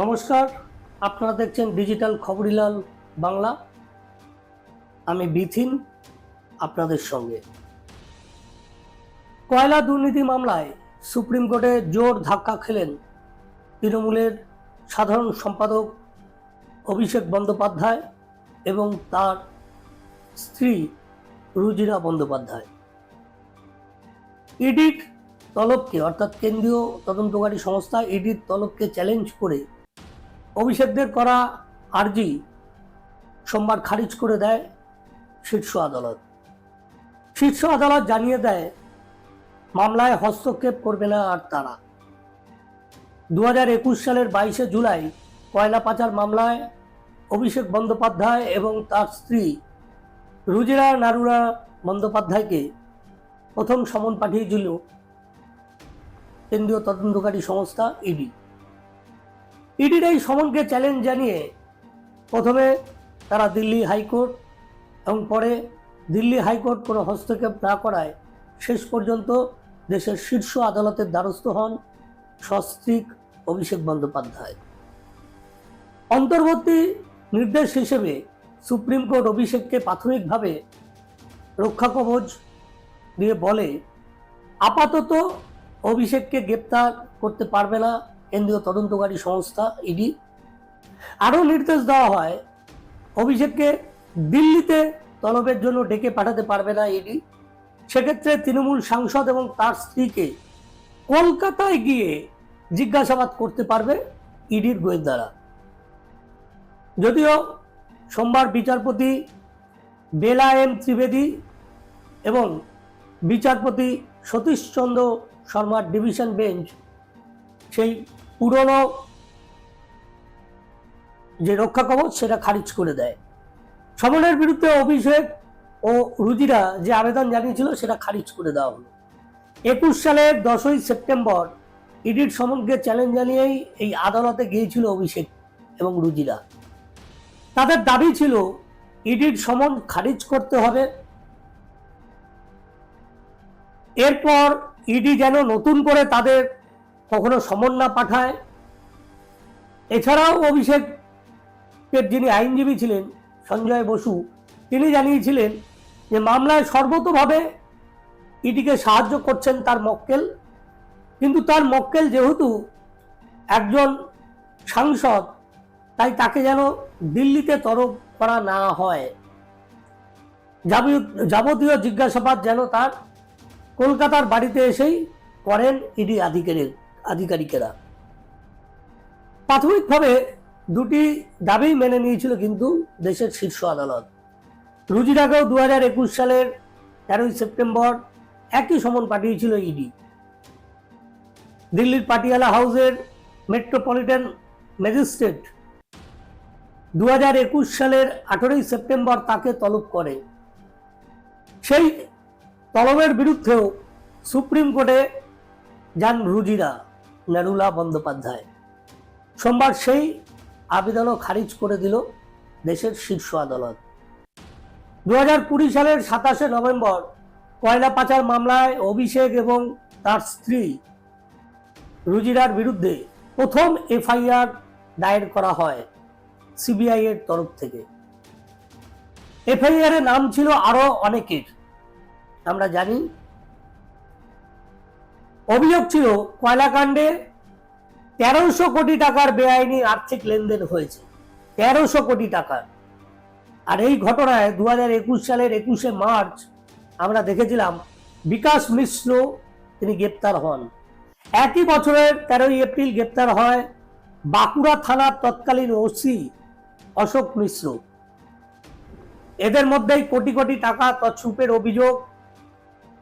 নমস্কার, আপনারা দেখছেন ডিজিটাল খবরিলাল বাংলা। আমি বিথিন আপনাদের সঙ্গে। কয়লা দুর্নীতি মামলায় সুপ্রিম কোর্টে জোর ধাক্কা খেলেন তৃণমূলের সাধারণ সম্পাদক অভিষেক বন্দ্যোপাধ্যায় এবং তার স্ত্রী রুজিরা বন্দ্যোপাধ্যায়। ইডির তলবকে, অর্থাৎ কেন্দ্রীয় তদন্তকারী সংস্থা ইডির তলবকে চ্যালেঞ্জ করে অভিষেকদের করা আর্জি সোমবার খারিজ করে দেয় শীর্ষ আদালত। শীর্ষ আদালত জানিয়ে দেয়, মামলায় হস্তক্ষেপ করবে না আর তারা। দু হাজার একুশ সালের বাইশে জুলাই কয়লা পাচার মামলায় অভিষেক বন্দ্যোপাধ্যায় এবং তার স্ত্রী রুজিরা নারুরা বন্দ্যোপাধ্যায়কে প্রথম সমন পাঠিয়েছিল কেন্দ্রীয় তদন্তকারী সংস্থা ইডি। ইডির এই সমনকে চ্যালেঞ্জ জানিয়ে প্রথমে তারা দিল্লি হাইকোর্ট এবং পরে দিল্লি হাইকোর্ট কোনো হস্তক্ষেপ না করায় শেষ পর্যন্ত দেশের শীর্ষ আদালতের দ্বারস্থ হন সস্ত্রীক অভিষেক বন্দ্যোপাধ্যায়। অন্তর্বর্তী নির্দেশ হিসেবে সুপ্রিম কোর্ট অভিষেককে প্রাথমিকভাবে রক্ষা কবচ দিয়ে বলে, আপাতত অভিষেককে গ্রেপ্তার করতে পারবে না। কেন্দ্রীয় তদন্তকারী সংস্থা ইডি। আরও নির্দেশ দেওয়া হয়, অভিষেককে দিল্লিতে তলবের জন্য ডেকে পাঠাতে পারবে না ইডি। সেক্ষেত্রে তৃণমূল সাংসদ এবং তার স্ত্রীকে কলকাতায় গিয়ে জিজ্ঞাসাবাদ করতে পারবে ইডির গোয়েন্দারা। যদিও সোমবার বিচারপতি বেলা এম ত্রিবেদী এবং বিচারপতি সতীশচন্দ্র শর্মার ডিভিশন বেঞ্চ সেই পুরনো যে রক্ষা কবচ, সেটা খারিজ করে দেয়। সমনের বিরুদ্ধে অভিষেক ও রুজিরা যে আবেদন জানিয়েছিল, সেটা খারিজ করে দেওয়া হলো। একুশ সালের দশই সেপ্টেম্বর ইডির সমনকে চ্যালেঞ্জ জানিয়েই এই আদালতে গিয়েছিল অভিষেক এবং রুজিরা তাদের দাবি ছিল, ইডির সমন খারিজ করতে হবে। এরপর ইডি যেন নতুন করে তাদের কখনো সমন না পাঠায়। এছাড়াও অভিষেকের যিনি আইনজীবী ছিলেন, সঞ্জয় বসু, তিনি জানিয়েছিলেন যে মামলায় সর্বতভাবে ইডিকে সাহায্য করছেন তার মক্কেল। কিন্তু তার মক্কেল যেহেতু একজন সাংসদ, তাই তাকে যেন দিল্লিতে তরফ করা না হয়। যাবতীয় জিজ্ঞাসাবাদ যেন তার কলকাতার বাড়িতে এসেই করেন ইডি আধিকারিক। আধিকারিকেরা। প্রাথমিকভাবে দুটি দাবি মেনে নিয়েছিল কিন্তু দেশের শীর্ষ আদালত। রুজিরাকেও দু হাজার একুশ সালের তেরোই সেপ্টেম্বর একই সমন পাঠিয়েছিল ইডি। দিল্লির পাটিয়ালা হাউসের মেট্রোপলিটন ম্যাজিস্ট্রেট দু হাজার একুশ সালের আঠেরোই সেপ্টেম্বর তাকে তলব করে। সেই তলবের বিরুদ্ধেও সুপ্রিম কোর্টে যান রুজিরা। নেরুলা বন্দ্যোপাধ্যায়। সোমবার সেই আবেদনও খারিজ করে দিল দেশের শীর্ষ আদালত। দু হাজার কুড়ি সালের সাতাশে নভেম্বর কয়লা পাচার মামলায় অভিষেক এবং তার স্ত্রী রুজিরার বিরুদ্ধে প্রথম এফআইআর দায়ের করা হয় সিবিআই এর তরফ থেকে। এফআইআর এর নাম ছিল আরও অনেকের। আমরা জানি অভিযোগ ছিল, কয়লাকাণ্ডে তেরোশো কোটি টাকার বেআইনি আর্থিক লেনদেন হয়েছে। তেরোশো কোটি টাকার। আর এই ঘটনায় দু একুশ সালের একুশে মার্চ আমরা দেখেছিলাম, বিকাশ মিশ্র তিনি গ্রেপ্তার হন। একই বছরের তেরোই এপ্রিল গ্রেপ্তার হয় বাঁকুড়া থানার তৎকালীন ওসি অশোক মিশ্র। এদের মধ্যেই কোটি কোটি টাকা তৎসুপের অভিযোগ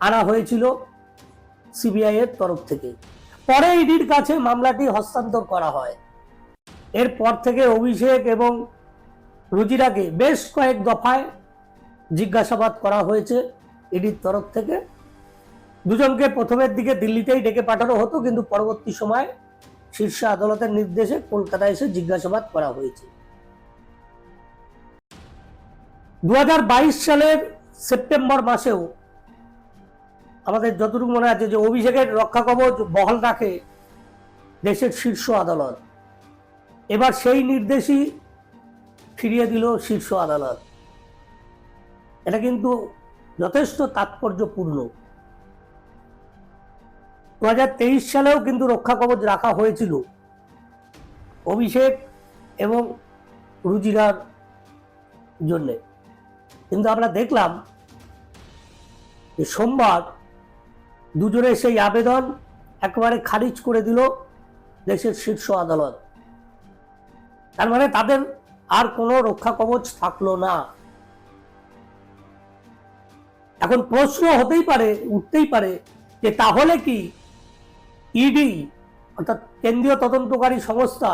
আনা হয়েছিল। সিবিআই এর তরফ থেকে। পরে ইডির কাছে মামলাটি হস্তান্তর করা হয়। এরপর থেকে অভিষেক এবং রুজিরাকে বেশ কয়েক দফায় জিজ্ঞাসাবাদ করা হয়েছে ইডির তরফ থেকে। দুজনকে প্রথমের দিকে দিল্লিতেই ডেকে পাঠানো হতো, কিন্তু পরবর্তী সময় শীর্ষ আদালতের নির্দেশে কলকাতায় এসে জিজ্ঞাসাবাদ করা হয়েছে। দু হাজার বাইশ সালের সেপ্টেম্বর মাসেও আমাদের যতটুকু মনে আছে যে অভিষেকের রক্ষা কবচ বহাল রাখে দেশের শীর্ষ আদালত। এবার সেই নির্দেশই ফিরিয়ে দিল শীর্ষ আদালত। এটা কিন্তু যথেষ্ট তাৎপর্যপূর্ণ। দু হাজার তেইশ সালেও কিন্তু রক্ষা কবচ রাখা হয়েছিল। অভিষেক এবং রুজিরার জন্যে। কিন্তু আমরা দেখলাম যে সোমবার দুজনের সেই আবেদন একেবারে খারিজ করে দিল দেশের শীর্ষ আদালত। তার মানে তাদের আর কোনো রক্ষা কবচ থাকল না। এখন প্রশ্ন হতেই পারে, উঠতেই পারে যে তাহলে কি ইডি অর্থাৎ কেন্দ্রীয় তদন্তকারী সংস্থা,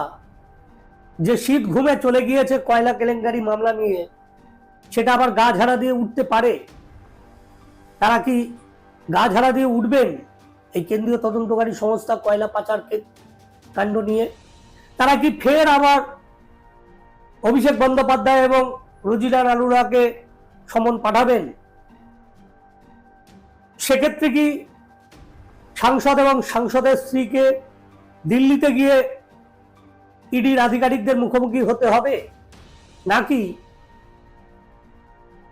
যে শীত ঘুমে চলে গিয়েছে কয়লা কেলেঙ্কারি মামলা নিয়ে, সেটা আবার গা ঝাড়া দিয়ে উঠতে পারে? তারা কি গা ঝাড়া দিয়ে উঠবেন এই কেন্দ্রীয় তদন্তকারী সংস্থা কয়লা পাচার কাণ্ড নিয়ে। তারা কি ফের আবার অভিষেক বন্দ্যোপাধ্যায় এবং রুজিরার আলুরাকে সমন পাঠাবেন? সেক্ষেত্রে কি সাংসদ এবং সাংসদের স্ত্রীকে দিল্লিতে গিয়ে ইডির আধিকারিকদের মুখোমুখি হতে হবে? নাকি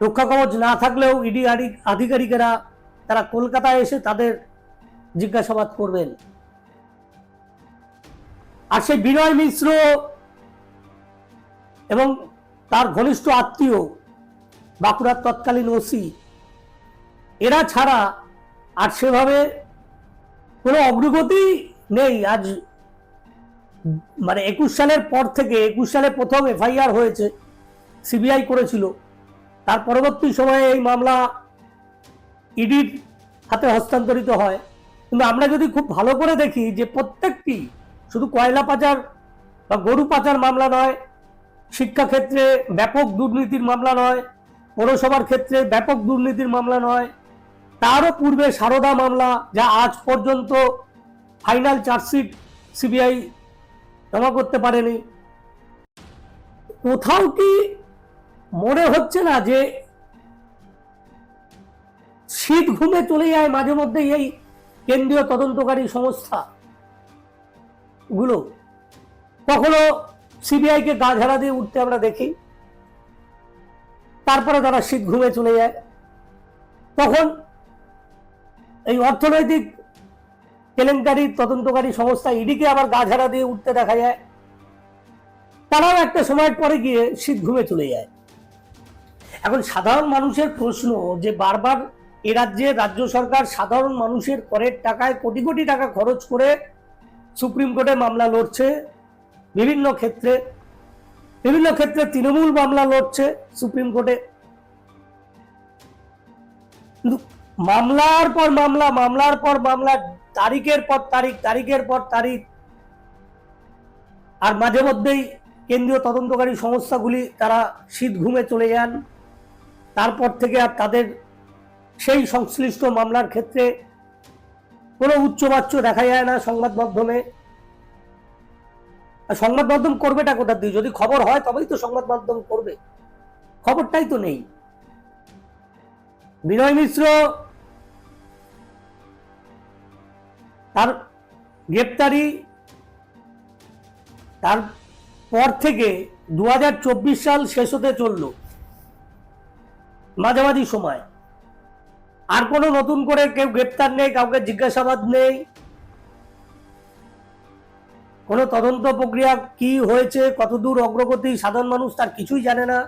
রক্ষা কবচ না থাকলেও ইডি আধিকারিকেরা তারা কলকাতায় এসে তাদের জিজ্ঞাসাবাদ করবেন। আর সেই বিনয় মিশ্র এবং তার ঘনিষ্ঠ আত্মীয় বাঁকুড়ার তৎকালীন ওসি, এরা ছাড়া আর সেভাবে কোনো অগ্রগতি নেই। আজ মানে একুশ সালের পর থেকে, একুশ সালে প্রথম এফআইআর হয়েছে, সিবিআই করেছিল। তার পরবর্তী সময়ে এই মামলা ইডির হাতে হস্তান্তরিত হয়। কিন্তু আমরা যদি খুব ভালো করে দেখি যে প্রত্যেকটি শুধু কয়লা পাচার বা গরু পাচার মামলা নয়, শিক্ষাক্ষেত্রে ব্যাপক দুর্নীতির মামলা নয়, পৌরসভার ক্ষেত্রে ব্যাপক দুর্নীতির মামলা নয়, তারও পূর্বে সারদা মামলা, যা আজ পর্যন্ত ফাইনাল চার্জশিট সিবিআই জমা করতে পারেনি। কোথাও কি মনে হচ্ছে না যে শীত ঘুমে চলে যায় মাঝে মধ্যে এই কেন্দ্রীয় তদন্তকারী সংস্থা গুলো। কখনো সিবিআই কে গা ঝাড়া দিয়ে উঠতে আমরা দেখি। তারপরে তারা শীত ঘুমে চলে যায়। তখন এই অর্থনৈতিক কেলেঙ্কারি তদন্তকারী সংস্থা ইডিকে আবার গা ঝাড়া দিয়ে উঠতে দেখা যায়। তারাও একটা সময়ের পরে গিয়ে শীত ঘুমে চলে যায়। এখন সাধারণ মানুষের প্রশ্ন যে বারবার এ রাজ্যে রাজ্য সরকার সাধারণ মানুষের করের টাকায় কোটি কোটি টাকা খরচ করে সুপ্রিম কোর্টে মামলা লড়ছে। বিভিন্ন ক্ষেত্রে বিভিন্ন ক্ষেত্রে তৃণমূল মামলা লড়ছে সুপ্রিম কোর্টে। মামলার পর মামলা, মামলার পর মামলা, তারিখের পর তারিখ, তারিখের পর তারিখ, আর মাঝে মধ্যেই কেন্দ্রীয় তদন্তকারী সংস্থাগুলি তারা শীত ঘুমে চলে যান। তারপর থেকে আর তাদের সেই সংশ্লিষ্ট মামলার ক্ষেত্রে কোনো উচ্চবাচ্য দেখা যায় না সংবাদ মাধ্যমে। সংবাদ মাধ্যম করবেটা কোথা দিয়ে? যদি খবর হয় তবেই তো সংবাদ মাধ্যম করবে। খবরটাই তো নেই। বিনয় মিশ্র তার গ্রেপ্তারি তার পর থেকে দু হাজার চব্বিশ সাল শেষ হতে চলল। মাঝামাঝি সময়। আর কোনো নতুন করে কেউ গ্রেপ্তার নেই, কাউকে জিজ্ঞাসাবাদ নেই। কোনো তদন্ত প্রক্রিয়া কি হয়েছে কতদূর অগ্রগতি, সাধারণ মানুষ তার কিছুই জানে না।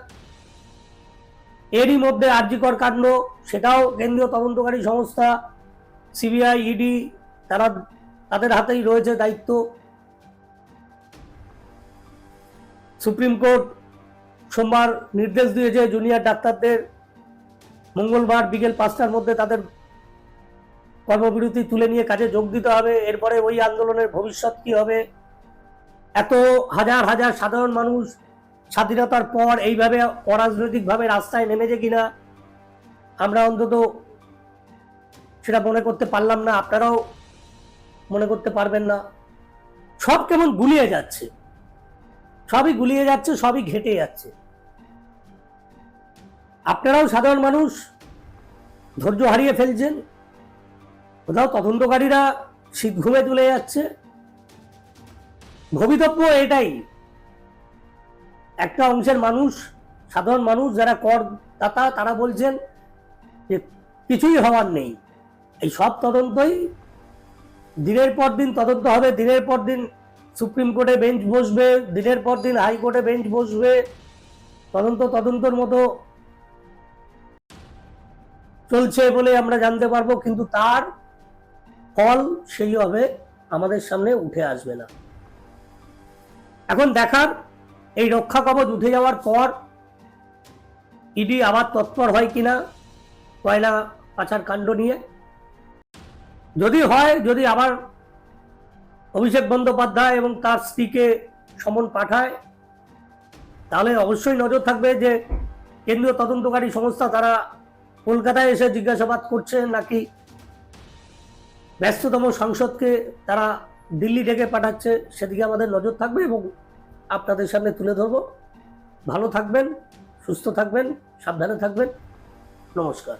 এরই মধ্যে আর্যিকর কাণ্ড, সেটাও কেন্দ্রীয় তদন্তকারী সংস্থা, সিবিআই, ইডি, তারা তাদের হাতেই রয়েছে দায়িত্ব। সুপ্রিম কোর্ট সোমবার নির্দেশ দিয়েছে জুনিয়র ডাক্তারদের মঙ্গলবার বিকেল পাঁচটার মধ্যে তাদের কর্মবিরতি তুলে নিয়ে কাজে যোগ দিতে হবে। এরপরে ওই আন্দোলনের ভবিষ্যৎ কি হবে? এত হাজার হাজার সাধারণ মানুষ স্বাধীনতার পর এইভাবে অরাজনৈতিকভাবে রাস্তায় নেমেছে কিনা, আমরা অন্তত সেটা মনে করতে পারলাম না। আপনারাও মনে করতে পারবেন না। সব কেমন গুলিয়ে যাচ্ছে। সবই গুলিয়ে যাচ্ছে, সবই ঘেটে যাচ্ছে। আপনারাও সাধারণ মানুষ, ধৈর্য হারিয়ে ফেলছেন। কোথাও তদন্তকারীরা শীত ঘুমে তুলে যাচ্ছে। ভবিতব্য এটাই, একটা অংশের মানুষ, সাধারণ মানুষ যারা করদাতা, তারা বলছেন যে কিছুই হওয়ার নেই। এই সব তদন্তই দিনের পর দিন তদন্ত হবে, দিনের পর দিন সুপ্রিম কোর্টে বেঞ্চ বসবে, দিনের পর দিন হাইকোর্টে বেঞ্চ বসবে। তদন্ত তদন্তর মতো চলছে বলে আমরা জানতে পারব, কিন্তু তার ফল সেইভাবে আমাদের সামনে উঠে আসবে না। এখন দেখার এই রক্ষা কবচ উঠে যাওয়ার পর ইডি আবার তৎপর হয় কিনা, কয়লা পাচার কাণ্ড নিয়ে। যদি হয়, যদি আবার অভিষেক বন্দ্যোপাধ্যায় এবং তার স্ত্রীকে সমন পাঠায়, তাহলে অবশ্যই নজর থাকবে যে কেন্দ্রীয় তদন্তকারী সংস্থা তারা কলকাতায় এসে জিজ্ঞাসাবাদ করছে নাকি ব্যস্ততম সাংসদকে তারা দিল্লি ডেকে পাঠাচ্ছে, সেদিকে আমাদের নজর থাকবে এবং আপনাদের সামনে তুলে ধরব। ভালো থাকবেন, সুস্থ থাকবেন, সাবধানে থাকবেন। নমস্কার।